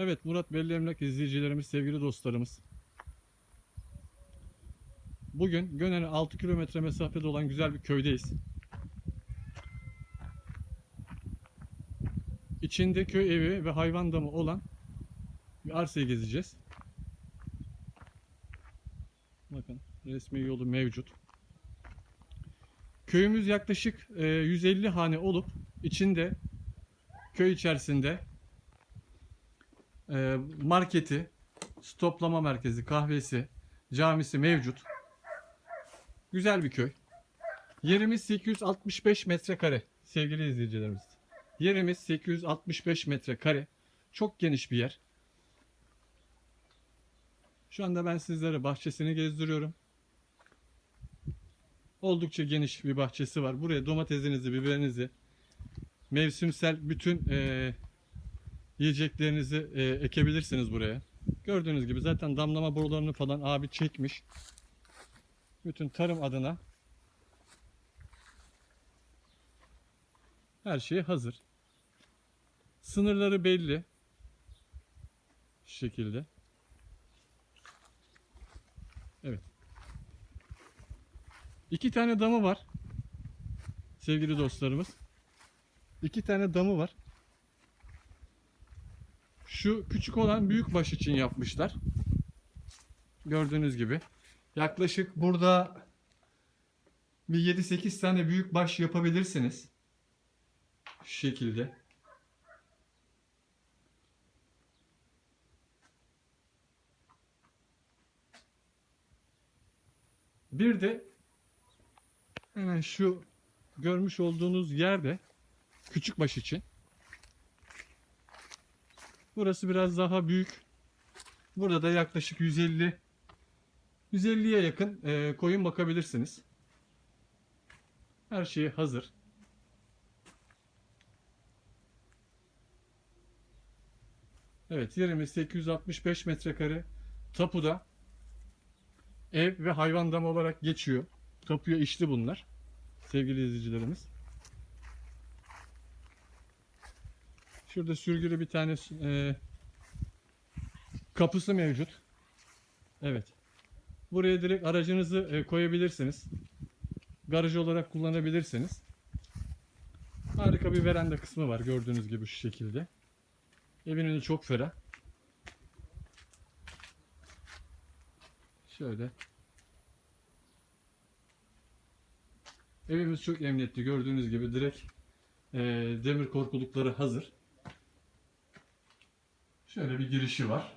Evet Murat Belli Emlak izleyicilerimiz, sevgili dostlarımız. Bugün Gönen'e 6 kilometre mesafede olan güzel bir köydeyiz. İçinde köy evi ve hayvan damı olan bir arsayı gezeceğiz. Bakın resmi yolu mevcut. Köyümüz yaklaşık e, 150 hane olup içinde köy içerisinde e, marketi, stoplama merkezi, kahvesi, camisi mevcut. Güzel bir köy. Yerimiz 865 metrekare sevgili izleyicilerimiz. Yerimiz 865 metrekare. Çok geniş bir yer. Şu anda ben sizlere bahçesini gezdiriyorum. Oldukça geniş bir bahçesi var. Buraya domatesinizi, biberinizi, mevsimsel bütün eee, yiyeceklerinizi eee, ekebilirsiniz buraya. Gördüğünüz gibi zaten damlama borularını falan abi çekmiş. Bütün tarım adına her şey hazır. Sınırları belli. Şu şekilde. Evet. İki tane damı var. Sevgili dostlarımız. İki tane damı var. Şu küçük olan büyük baş için yapmışlar. Gördüğünüz gibi. Yaklaşık burada bir 7-8 tane büyük baş yapabilirsiniz. Şu şekilde. Bir de hemen şu görmüş olduğunuz yerde küçük baş için. Burası biraz daha büyük. Burada da yaklaşık 150 150'ye yakın e, koyun bakabilirsiniz. Her şey hazır. Evet yerimiz 865 metrekare. Tapuda ev ve hayvan damı olarak geçiyor. Tapuya işli bunlar. Sevgili izleyicilerimiz. Şurada sürgülü bir tane e, kapısı mevcut. Evet. Buraya direkt aracınızı e, koyabilirsiniz. Garaj olarak kullanabilirsiniz. Harika bir veranda kısmı var gördüğünüz gibi şu şekilde. Evin önü çok ferah. Şöyle. Evimiz çok emniyetli gördüğünüz gibi direkt e, demir korkulukları hazır. Şöyle bir girişi var.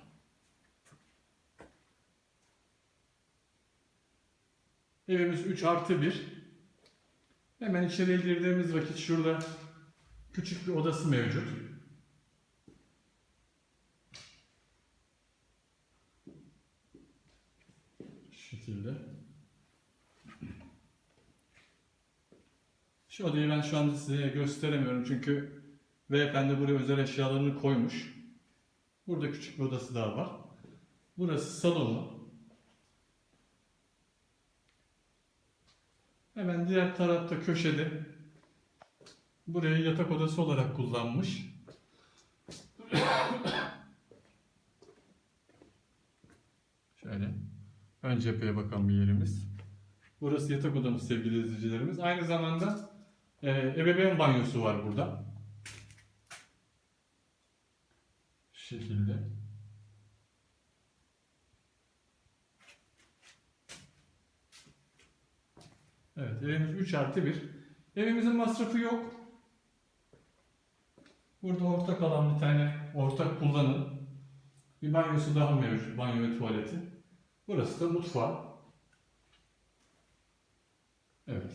Evimiz 3 artı 1. Hemen içeriye girdiğimiz vakit şurada küçük bir odası mevcut. Şu şekilde. Şu odayı ben şu anda size gösteremiyorum çünkü beyefendi buraya özel eşyalarını koymuş. Burada küçük bir odası daha var. Burası salonu. Hemen diğer tarafta köşede burayı yatak odası olarak kullanmış. Şöyle ön cepheye bakan bir yerimiz. Burası yatak odamız sevgili izleyicilerimiz. Aynı zamanda e, ebeveyn banyosu var burada. Şu şekilde. Evet evimiz 3 artı 1. Evimizin masrafı yok. Burada ortak alan bir tane ortak kullanım. Bir banyosu daha mevcut. Banyo ve tuvaleti. Burası da mutfağı. Evet.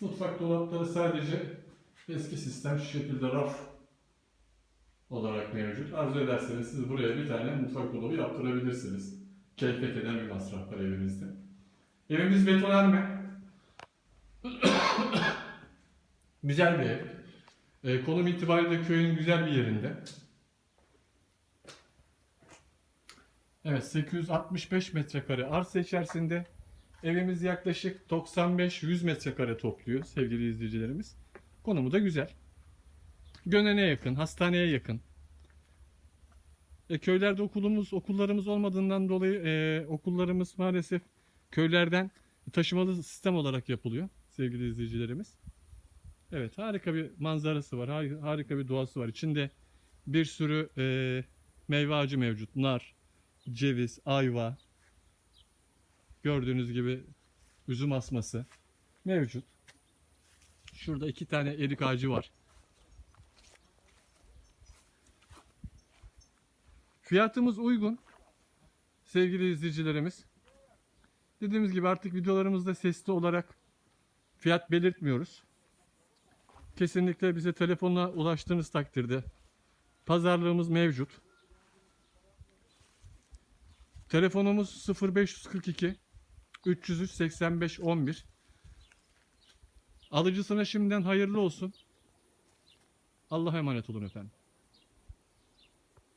Mutfak dolapları sadece eski sistem şu şekilde raf olarak mevcut. Arzu ederseniz siz buraya bir tane mutfak dolabı yaptırabilirsiniz. Keyfek eden bir masraf var evinizde. Evimiz betonarme. güzel bir ev. E, konum itibariyle köyün güzel bir yerinde. Evet 865 metrekare arsa içerisinde evimiz yaklaşık 95-100 metrekare topluyor sevgili izleyicilerimiz. Konumu da güzel. Gönen'e yakın, hastaneye yakın. E, köylerde okulumuz, okullarımız olmadığından dolayı e, okullarımız maalesef köylerden taşımalı sistem olarak yapılıyor sevgili izleyicilerimiz. Evet harika bir manzarası var, har- harika bir doğası var. İçinde bir sürü e, meyve ağacı mevcut. Nar, ceviz, ayva, gördüğünüz gibi üzüm asması mevcut. Şurada iki tane erik ağacı var. Fiyatımız uygun. Sevgili izleyicilerimiz. Dediğimiz gibi artık videolarımızda sesli olarak fiyat belirtmiyoruz. Kesinlikle bize telefonla ulaştığınız takdirde pazarlığımız mevcut. Telefonumuz 0542 303 85 11. Alıcısına şimdiden hayırlı olsun. Allah'a emanet olun efendim.